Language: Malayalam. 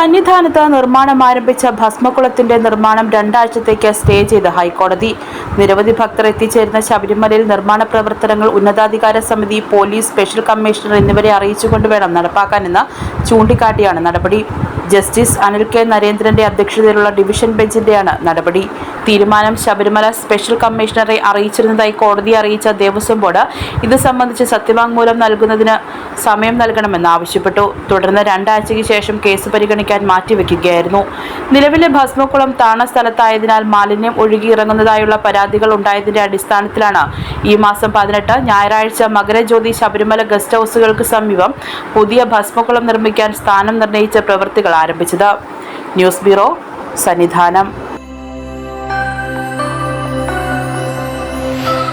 സന്നിധാനത്ത് നിർമ്മാണം ആരംഭിച്ച ഭസ്മകുളത്തിന്റെ നിർമ്മാണം രണ്ടാഴ്ചത്തേക്ക് സ്റ്റേ ചെയ്ത് ഹൈക്കോടതി. നിരവധി ഭക്തർ എത്തിച്ചേരുന്ന ശബരിമലയിൽ നിർമ്മാണ പ്രവർത്തനങ്ങൾ ഉന്നതാധികാര സമിതി പോലീസ് സ്പെഷ്യൽ കമ്മീഷണർ എന്നിവരെ അറിയിച്ചുകൊണ്ട് വേണം നടപ്പാക്കാനെന്ന് ചൂണ്ടിക്കാട്ടിയാണ് നടപടി. Justice Anil K. നരേന്ദ്രന്റെ അധ്യക്ഷതയിലുള്ള ഡിവിഷൻ ബെഞ്ചിന്റെയാണ് നടപടി. തീരുമാനം ശബരിമല സ്പെഷ്യൽ കമ്മീഷണറെ അറിയിച്ചിരുന്നതായി കോടതി അറിയിച്ച ദേവസ്വം ബോർഡ് ഇത് സംബന്ധിച്ച് സത്യവാങ്മൂലം നൽകുന്നതിന് സമയം നൽകണമെന്ന് ആവശ്യപ്പെട്ടു. തുടർന്ന് രണ്ടാഴ്ചയ്ക്ക് ശേഷം കേസ് പരിഗണിക്കാൻ മാറ്റിവെക്കുകയായിരുന്നു. നിലവിലെ ഭസ്മക്കുളം താണ സ്ഥലത്തായതിനാൽ മാലിന്യം ഒഴുകിയിറങ്ങുന്നതായുള്ള പരാതികൾ ഉണ്ടായതിന്റെ അടിസ്ഥാനത്തിലാണ് ഈ മാസം പതിനെട്ട് ഞായറാഴ്ച മകരജ്യോതി ശബരിമല ഗസ്റ്റ് ഹൗസുകൾക്ക് സമീപം പുതിയ ഭസ്മക്കുളം നിർമ്മിക്കാൻ സ്ഥാനം നിർണയിച്ച പ്രവൃത്തികൾ ആരംഭിച്ചത്. News bureau Sannidhanam.